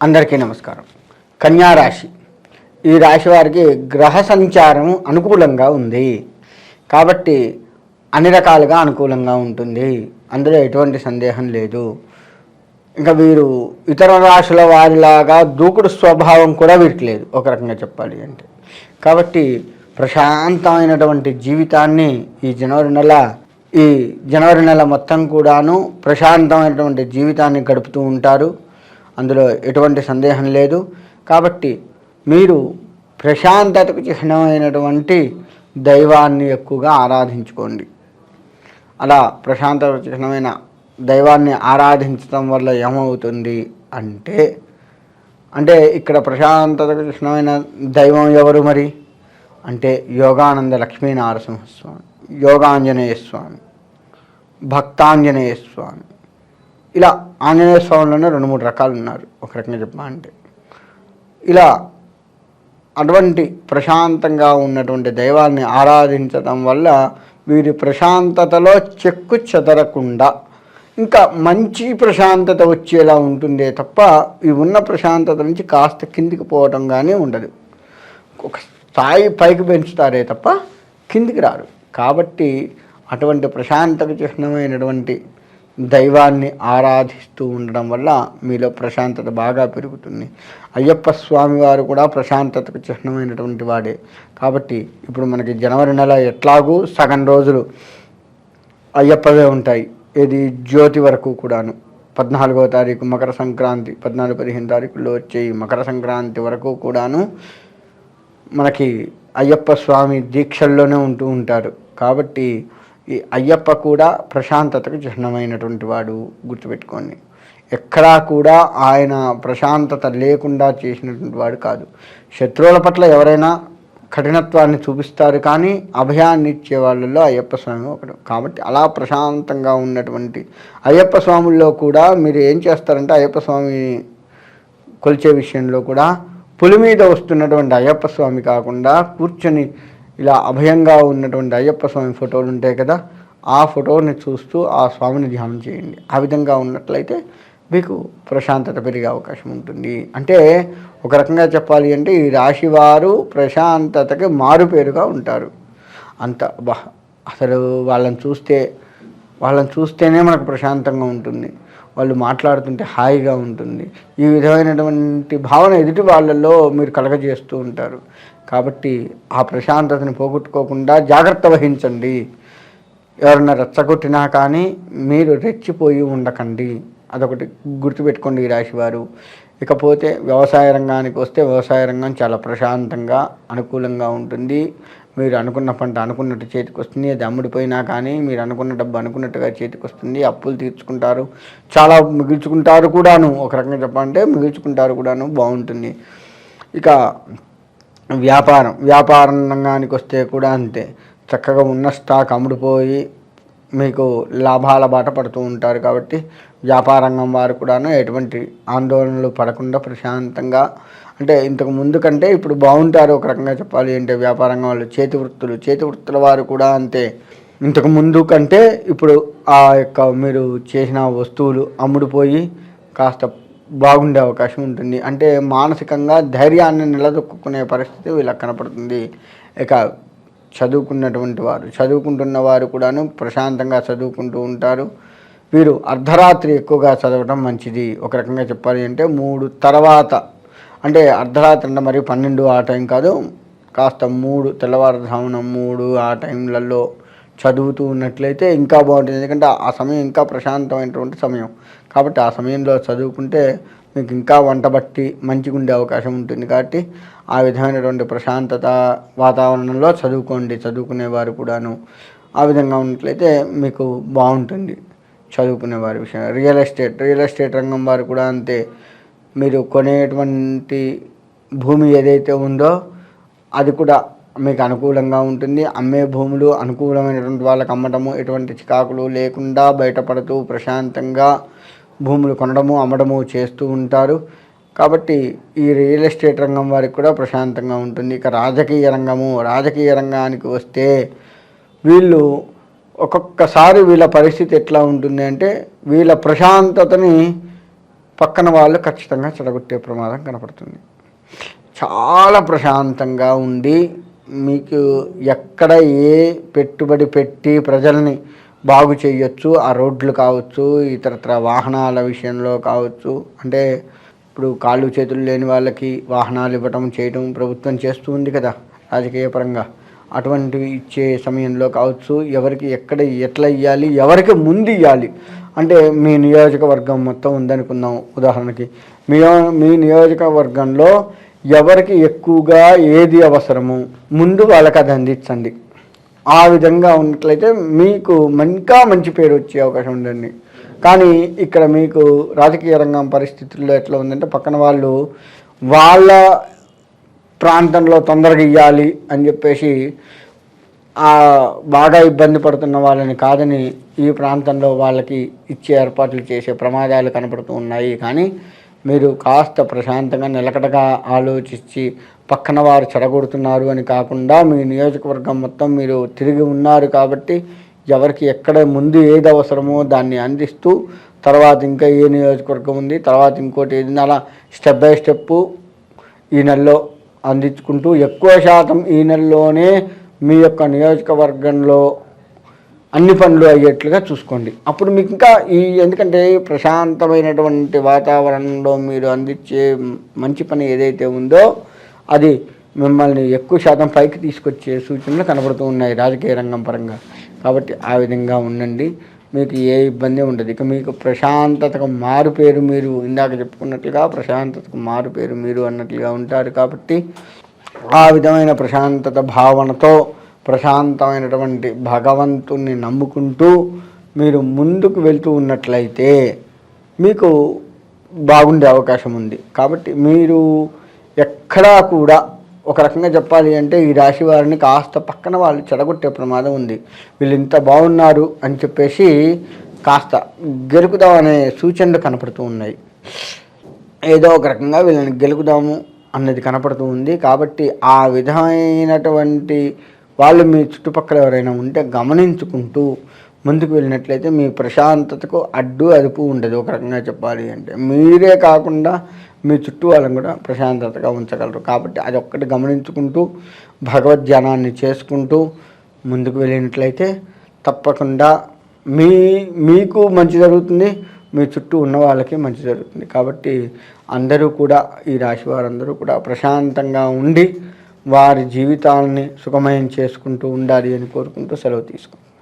అందరికీ నమస్కారం. కన్యా రాశి. ఈ రాశి వారికి గ్రహ సంచారం అనుకూలంగా ఉంది. కాబట్టి అన్ని రకాలుగా అనుకూలంగా ఉంటుంది. అందులో ఎటువంటి సందేహం లేదు. ఇంకా వీరు ఇతర రాశుల వారిలాగా దూకుడు స్వభావం కూడా వీరికి లేదు. ఒక రకంగా చెప్పాలి అంటే. కాబట్టి ప్రశాంతమైనటువంటి జీవితాన్ని ఈ జనవరి నెల ఈ జనవరి నెల మొత్తం కూడాను ప్రశాంతమైనటువంటి జీవితాన్ని గడుపుతూ ఉంటారు. అందులో ఎటువంటి సందేహం లేదు. కాబట్టి మీరు ప్రశాంతతకు చిహ్నమైనటువంటి దైవాన్ని ఎక్కువగా ఆరాధించుకోండి. అలా ప్రశాంతత చిహ్నమైన దైవాన్ని ఆరాధించడం వల్ల ఏమవుతుంది అంటే అంటే ఇక్కడ ప్రశాంతతకు చిహ్నమైన దైవం ఎవరు మరి? అంటే యోగానంద లక్ష్మీనారసింహస్వామి యోగాంజనేయ స్వామి భక్తాంజనేయ స్వామి ఇలా ఆంజనేయ స్వామిలోనే రెండు మూడు రకాలు ఉన్నారు ఒక రకంగా చెప్పాలంటే ఇలా అటువంటి ప్రశాంతంగా ఉన్నటువంటి దైవాన్ని ఆరాధించడం వల్ల వీరి ప్రశాంతతలో చెక్కు చెదరకుండా ఇంకా మంచి ప్రశాంతత వచ్చేలా ఉంటుందే తప్ప ఈ ఉన్న ప్రశాంతత నుంచి కాస్త కిందికి పోవటం కానీ ఉండదు. ఒక స్థాయి పైకి పెంచుతారే తప్ప కిందికి రారు. కాబట్టి అటువంటి ప్రశాంతకు చిహ్నమైనటువంటి దైవాన్ని ఆరాధిస్తూ ఉండడం వల్ల మీలో ప్రశాంతత బాగా పెరుగుతుంది. అయ్యప్ప స్వామి వారు కూడా ప్రశాంతతకు చిహ్నమైనటువంటి వాడే. కాబట్టి ఇప్పుడు మనకి జనవరి నెల ఎట్లాగూ సగం రోజులు అయ్యప్పవే ఉంటాయి. ఇది జ్యోతి వరకు కూడాను. పద్నాలుగో తారీఖు మకర సంక్రాంతి పద్నాలుగు పదిహేను తారీఖుల్లో వచ్చే మకర సంక్రాంతి వరకు కూడాను మనకి అయ్యప్ప స్వామి దీక్షల్లోనే ఉంటూ ఉంటారు. కాబట్టి ఈ అయ్యప్ప కూడా ప్రశాంతతకు చిహ్నమైనటువంటి వాడు గుర్తుపెట్టుకోండి. ఎక్కడా కూడా ఆయన ప్రశాంతత లేకుండా చేసినటువంటి వాడు కాదు. శత్రువుల పట్ల ఎవరైనా కఠినత్వాన్ని చూపిస్తారు కానీ అభయాన్ని ఇచ్చే వాళ్ళల్లో అయ్యప్ప స్వామి ఒకడు. కాబట్టి అలా ప్రశాంతంగా ఉన్నటువంటి అయ్యప్ప స్వాముల్లో కూడా మీరు ఏం చేస్తారంటే అయ్యప్ప స్వామి కొలిచే విషయంలో కూడా పులి మీద వస్తున్నటువంటి అయ్యప్ప స్వామి కాకుండా కూర్చొని ఇలా అభయంగా ఉన్నటువంటి అయ్యప్ప స్వామి ఫోటోలు ఉంటాయి కదా ఆ ఫోటోని చూస్తూ ఆ స్వామిని ధ్యానం చేయండి. ఆ విధంగా ఉన్నట్లయితే మీకు ప్రశాంతత పెరిగే అవకాశం ఉంటుంది. అంటే ఒక రకంగా చెప్పాలి అంటే ఈ రాశి వారు ప్రశాంతతకి మారుపేరుగా ఉంటారు. అంత బా అసలు వాళ్ళని చూస్తే వాళ్ళని చూస్తేనే మనకు ప్రశాంతంగా ఉంటుంది. వాళ్ళు మాట్లాడుతుంటే హాయిగా ఉంటుంది. ఈ విధమైనటువంటి భావన ఎదుటి వాళ్ళల్లో మీరు కలగజేస్తూ ఉంటారు. కాబట్టి ఆ ప్రశాంతతని పోగొట్టుకోకుండా జాగ్రత్త వహించండి. ఎవరన్నా రెచ్చగొట్టినా కానీ మీరు రెచ్చిపోయి ఉండకండి. అదొకటి గుర్తుపెట్టుకోండి ఈ రాశివారు. ఇకపోతే వ్యవసాయ రంగానికి వస్తే వ్యవసాయ రంగం చాలా ప్రశాంతంగా అనుకూలంగా ఉంటుంది. మీరు అనుకున్న పంట అనుకున్నట్టు చేతికి వస్తుంది. అది అమ్ముడిపోయినా కానీ మీరు అనుకున్న డబ్బు అనుకున్నట్టుగా చేతికి వస్తుంది. అప్పులు తీర్చుకుంటారు. చాలా మిగుల్చుకుంటారు కూడాను. ఒక రకంగా చెప్పాలంటే మిగుల్చుకుంటారు కూడాను. బాగుంటుంది. ఇక వ్యాపారం. వ్యాపార రంగానికి వస్తే కూడా అంతే. చక్కగా ఉన్న స్టాక్ అమ్ముడుపోయి మీకు లాభాల బాట పడుతూ ఉంటారు కాబట్టి వ్యాపార రంగం వారు కూడాను ఎటువంటి ఆందోళనలు పడకుండా ప్రశాంతంగా అంటే ఇంతకు ముందు కంటే ఇప్పుడు బాగుంటారు ఒక రకంగా చెప్పాలి అంటే వ్యాపారంగా వాళ్ళు చేతి వృత్తులు. చేతి వృత్తుల వారు కూడా అంతే. ఇంతకు ముందు కంటే ఇప్పుడు ఆ యొక్క మీరు చేసిన వస్తువులు అమ్ముడుపోయి కాస్త బాగుండే అవకాశం ఉంటుంది. అంటే మానసికంగా ధైర్యాన్ని నిలదొక్కునే పరిస్థితి వీళ్ళకి కనపడుతుంది. ఇక చదువుకున్నటువంటి వారు చదువుకుంటున్న వారు కూడాను ప్రశాంతంగా చదువుకుంటూ ఉంటారు. వీరు అర్ధరాత్రి ఎక్కువగా చదవడం మంచిది. ఒక రకంగా చెప్పాలి అంటే మూడు తర్వాత అంటే అర్ధరాత్రి అంటే మరి పన్నెండు ఆ టైం కాదు. కాస్త మూడు తెల్లవారుజామున మూడు ఆ టైంలలో చదువుతూ ఉన్నట్లయితే ఇంకా బాగుంటుంది. ఎందుకంటే ఆ సమయం ఇంకా ప్రశాంతమైనటువంటి సమయం. కాబట్టి ఆ సమయంలో చదువుకుంటే మీకు ఇంకా వంట బట్టి మంచిగా ఉండే అవకాశం ఉంటుంది. కాబట్టి ఆ విధమైనటువంటి ప్రశాంతత వాతావరణంలో చదువుకోండి. చదువుకునేవారు కూడాను ఆ విధంగా ఉన్నట్లయితే మీకు బాగుంటుంది చదువుకునే వారి విషయం. రియల్ ఎస్టేట్ రియల్ ఎస్టేట్ రంగం వారు కూడా అంతే. మీరు కొనేటువంటి భూమి ఏదైతే ఉందో అది కూడా మీకు అనుకూలంగా ఉంటుంది. అమ్మే భూములు అనుకూలమైనటువంటి వాళ్ళకి అమ్మడము ఎటువంటి చికాకులు లేకుండా బయటపడుతూ ప్రశాంతంగా భూములు కొనడము అమ్మడము చేస్తూ ఉంటారు. కాబట్టి ఈ రియల్ ఎస్టేట్ రంగం వారికి కూడా ప్రశాంతంగా ఉంటుంది. ఇక రాజకీయ రంగము రాజకీయ రంగానికి వస్తే వీళ్ళు ఒక్కొక్కసారి వీళ్ళ పరిస్థితి ఎట్లా ఉంటుంది అంటే వీళ్ళ ప్రశాంతతని పక్కన వాళ్ళు ఖచ్చితంగా చెడగొట్టే ప్రమాదం కనపడుతుంది. చాలా ప్రశాంతంగా ఉండి మీకు ఎక్కడ ఏ పెట్టుబడి పెట్టి ప్రజల్ని బాగు చేయొచ్చు ఆ రోడ్లు కావచ్చు ఇతరత్ర వాహనాల విషయంలో కావచ్చు. అంటే ఇప్పుడు కాళ్ళు చేతులు లేని వాళ్ళకి వాహనాలు ఇవ్వటం చేయటం ప్రభుత్వం చేస్తూ ఉంది కదా రాజకీయ పరంగా. అటువంటివి ఇచ్చే సమయంలో కావచ్చు ఎవరికి ఎక్కడ ఎట్లా ఇవ్వాలి ఎవరికి ముందు ఇవ్వాలి అంటే మీ నియోజకవర్గం మొత్తం ఉందనుకుందాం ఉదాహరణకి. మీ మీ నియోజకవర్గంలో ఎవరికి ఎక్కువగా ఏది అవసరము? ముందు వాళ్ళకి అది అందించండి. ఆ విధంగా ఉన్నట్లయితే మీకు ఇంకా మంచి పేరు వచ్చే అవకాశం ఉందండి. కానీ ఇక్కడ మీకు రాజకీయ రంగం పరిస్థితుల్లో ఎట్లా ఉందంటే పక్కన వాళ్ళు వాళ్ళ ప్రాంతంలో తొందరగా ఇవ్వాలి అని చెప్పేసి బాగా ఇబ్బంది పడుతున్న వాళ్ళని కాదని ఈ ప్రాంతంలో వాళ్ళకి ఇచ్చే ఏర్పాట్లు చేసే ప్రమాదాలు కనపడుతూ ఉన్నాయి. కానీ మీరు కాస్త ప్రశాంతంగా నిలకడగా ఆలోచించి పక్కన వారు చెడగొడుతున్నారు అని కాకుండా మీ నియోజకవర్గం మొత్తం మీరు తిరిగి ఉన్నారు కాబట్టి ఎవరికి ఎక్కడ ముందు ఏది అవసరమో దాన్ని అందిస్తూ తర్వాత ఇంకా ఏ నియోజకవర్గం ఉంది తర్వాత ఇంకోటి ఏది అలా స్టెప్ బై స్టెప్ ఈ నెలలో అందించుకుంటూ ఎక్కువ శాతం ఈ నెలలోనే మీ యొక్క నియోజకవర్గంలో అన్ని పనులు అయ్యేట్లుగా చూసుకోండి. అప్పుడు మీకు ఇంకా ఈ ఎందుకంటే ప్రశాంతమైనటువంటి వాతావరణంలో మీరు అందించే మంచి పని ఏదైతే ఉందో అది మిమ్మల్ని ఎక్కువ శాతం పైకి తీసుకొచ్చే సూచనలు కనబడుతూ ఉన్నాయి రాజకీయ రంగం పరంగా. కాబట్టి ఆ విధంగా ఉండండి. మీకు ఏ ఇబ్బంది ఉండదు. ఇక మీకు ప్రశాంతతకు మారు పేరు మీరు ఇందాక చెప్పుకున్నట్లుగా ప్రశాంతతకు మారు పేరు మీరు అన్నట్లుగా ఉంటారు కాబట్టి ఆ విధమైన ప్రశాంతత భావనతో ప్రశాంతమైనటువంటి భగవంతుణ్ణి నమ్ముకుంటూ మీరు ముందుకు వెళ్తూ ఉన్నట్లయితే మీకు బాగుండే అవకాశం ఉంది. కాబట్టి మీరు ఎక్కడా కూడా ఒక రకంగా చెప్పాలి అంటే ఈ రాశి వారిని కాస్త పక్కన వాళ్ళు చెడగొట్టే ప్రమాదం ఉంది. వీళ్ళు ఇంత బాగున్నారు అని చెప్పేసి కాస్త గెలుపుదాం అనే సూచనలు కనపడుతూ ఉన్నాయి. ఏదో ఒక రకంగా వీళ్ళని గెలుపుదాము అన్నది కనపడుతూ ఉంది. కాబట్టి ఆ విధమైనటువంటి వాళ్ళు మీ చుట్టుపక్కల ఎవరైనా ఉంటే గమనించుకుంటూ ముందుకు వెళ్ళినట్లయితే మీ ప్రశాంతతకు అడ్డు అదుపు ఉండదు. ఒక రకంగా చెప్పాలి అంటే మీరే కాకుండా మీ చుట్టూ వాళ్ళని కూడా ప్రశాంతతగా ఉంచగలరు. కాబట్టి అది ఒక్కటి గమనించుకుంటూ భగవద్ధ్యానాన్ని చేసుకుంటూ ముందుకు వెళ్ళినట్లయితే తప్పకుండా మీ మీకు మంచి జరుగుతుంది. మీ చుట్టూ ఉన్న వాళ్ళకి మంచి జరుగుతుంది. కాబట్టి అందరూ కూడా ఈ రాశి వారందరూ కూడా ప్రశాంతంగా ఉండి వారి జీవితాలని సుఖమయం చేసుకుంటూ ఉండాలి అని కోరుకుంటూ సెలవు తీసుకుంటాం